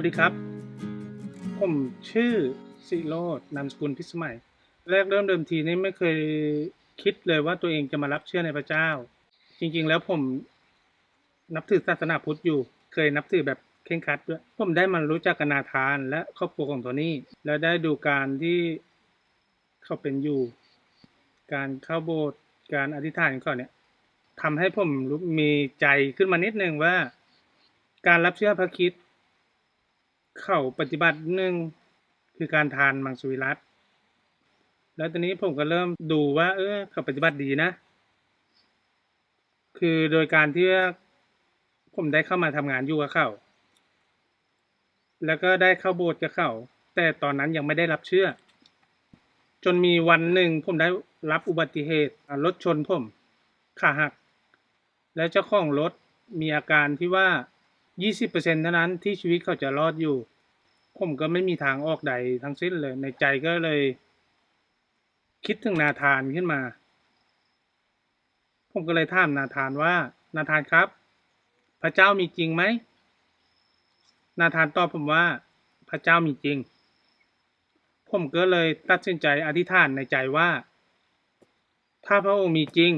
วัสดีครับ ผมชื่อสิโรดนามสกุลพิสมัย แรกเริ่มเดิมทีนี่ไม่เคยคิดเลยว่าตัวเองจะมารับเชื่อในพระเจ้า จริง ๆ แล้วผมนับถือศาสนาพุทธอยู่ เคยนับถือแบบเคร่งครัดด้วยผมได้มารู้จักกนาธานและครอบครัวของโทนี่แล้วได้ดูการที่เขาเป็นอยู่ การเข้าโบสถ์การอธิษฐานของเขาเนี่ยทำให้ผมมีใจขึ้นมานิดนึงว่า การรับเชื่อพระคิด เขาปฏิบัติหนึ่งคือการทานมังสวิรัตแล้วตอนนี้ผมก็เริ่มดูว่า เออเขาปฏิบัติดีนะ คือโดยการที่ผมได้เข้ามาทำงานอยู่กับเขาแล้วก็ได้เข้าโบสถ์กับเขาแต่ตอนนั้นยังไม่ได้รับเชื่อ จนมีวันหนึ่งผมได้รับอุบัติเหตุรถชนผมขาหัก แล้วเจ้าของรถมีอาการที่ว่า 20%เท่านั้นที่ชีวิตเขาจะรอดอยู่ ผมก็ไม่มีทางออกใดทั้งสิ้นเลย ในใจก็เลย คิดถึงนาธานขึ้นมา ผมก็เลยถามนาธานว่า นาธานครับ พระเจ้ามีจริงไหม นาธานตอบผมว่า พระเจ้ามีจริง ผมก็เลยตัดสินใจอธิษฐานในใจว่า ถ้าพระองค์มีจริง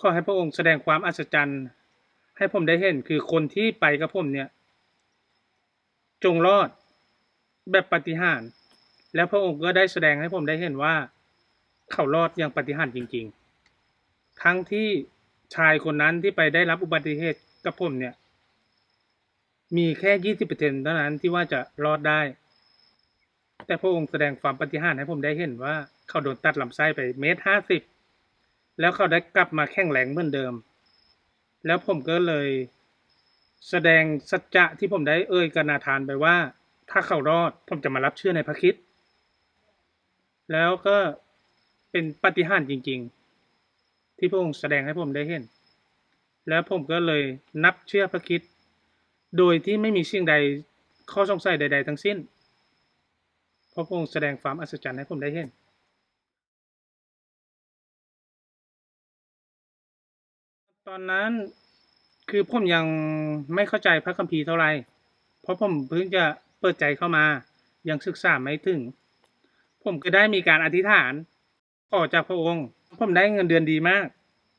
ขอให้พระองค์แสดงความอัศจรรย์ ให้ผมได้เห็นคือคนที่ไปกับผมเนี่ย จงรอดแบบปฏิหาร แล้วพระองค์ก็ได้แสดงให้ผมได้เห็นว่า เขารอดอย่างปฏิหารจริง ๆ ทั้งที่ชายคนนั้นที่ไปได้รับอุบัติเหตุกับผมเนี่ย มีแค่ยี่สิบเปอร์เซ็นเท่านั้นที่ว่าจะรอดได้ แต่พระองค์แสดงความปฏิหารให้ผมได้เห็นว่า เขาโดนตัดลำไส้ไปเมตรห้าสิบแล้วเขาได้กลับมาแข็งแรงเหมือนเดิม แล้วผมก็เลยแสดงสัจจะที่ผมได้เอ่ยกับนาธานไปว่า ถ้าเขารอดผมจะมารับเชื่อในพระคิดแล้วก็เป็นปฏิหารจริง ๆ ที่พระองค์แสดงให้ผมได้เห็น แล้วผมก็เลยนับเชื่อพระคิดโดยที่ไม่มีสิ่งใดข้อสงสัยใด ๆ ทั้งสิ้น เพราะพระองค์แสดงความอัศจรรย์ให้ผมได้เห็น ตอนนั้นคือผมยังไม่เข้าใจพระคัมภีร์เท่าไหร่เพราะผมเพิ่งจะเปิดใจเข้ามา ยังศึกษาไม่ถึง ผมก็ได้มีการอธิษฐานขอจากพระองค์ ผมได้เงินเดือนดีมาก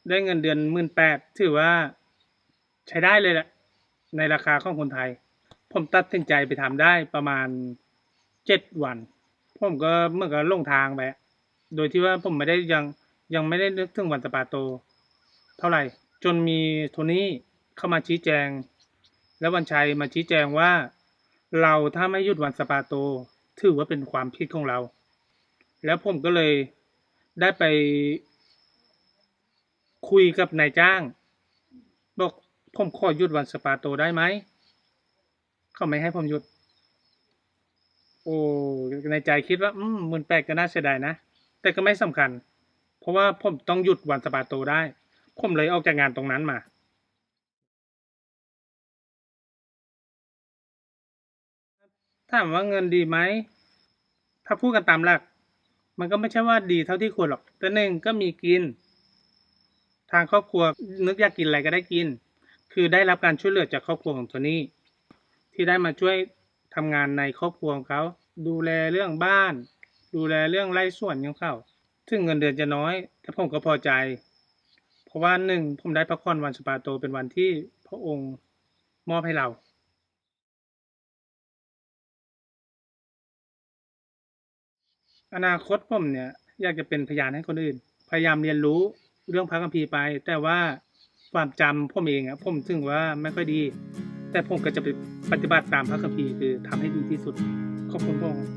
ได้เงินเดือนหมื่นแปดถือว่าใช้ได้เลยแหละ ในราคาของคนไทย ผมตัดสินใจไปทำได้ประมาณเจ็ดวัน ผมก็เมื่อก็ลงทางไป โดยที่ว่าผมไม่ได้ยังยังไม่ได้นึกถึงวันสปาโต เท่าไหร่ จนมีโทนี่เข้ามาชี้แจง แล้ววันชัยมาชี้แจงว่า เราถ้าไม่หยุดวันสปาโต ถือว่าเป็นความผิดของเรา แล้วผมก็เลยได้ไปคุยกับนายจ้าง บอกผมขอหยุดวันสปาโตได้ไหม เขาไม่ให้ผมหยุด โอ้ในใจคิดว่า อืมมืนแปดก็น่าเสียดายนะ แต่ก็ไม่สำคัญ เพราะว่าผมต้องหยุดวันสปาโตได้ ผมเลยออกจากงานตรงนั้นมาถามว่าเงินดีไหม ถ้าพูดกันตามหลัก มันก็ไม่ใช่ว่าดีเท่าที่ควรหรอก แต่หนึ่งก็มีกิน ทางครอบครัวนึกอยากกินอะไรก็ได้กิน คือได้รับการช่วยเหลือจากครอบครัวของโทนี่ที่ได้มาช่วยทำงานในครอบครัวของเขา ดูแลเรื่องบ้าน ดูแลเรื่องไร่สวนของเขาถึงเงินเดือนจะน้อย แต่ผมก็พอใจ เพราะว่าหนึ่งผมได้พักผ่อนวันสปาโตเป็นวันที่พระองค์มอบให้เรา อนาคตผมเนี่ยอยากจะเป็นพยานให้คนอื่น พยายามเรียนรู้เรื่องพระคัมภีร์ไป แต่ว่าความจำผมเองอะผมถึงว่าไม่ค่อยดี แต่ผมก็จะไปปฏิบัติตามพระคัมภีร์คือทำให้ดีที่สุดขอบคุณพระองค์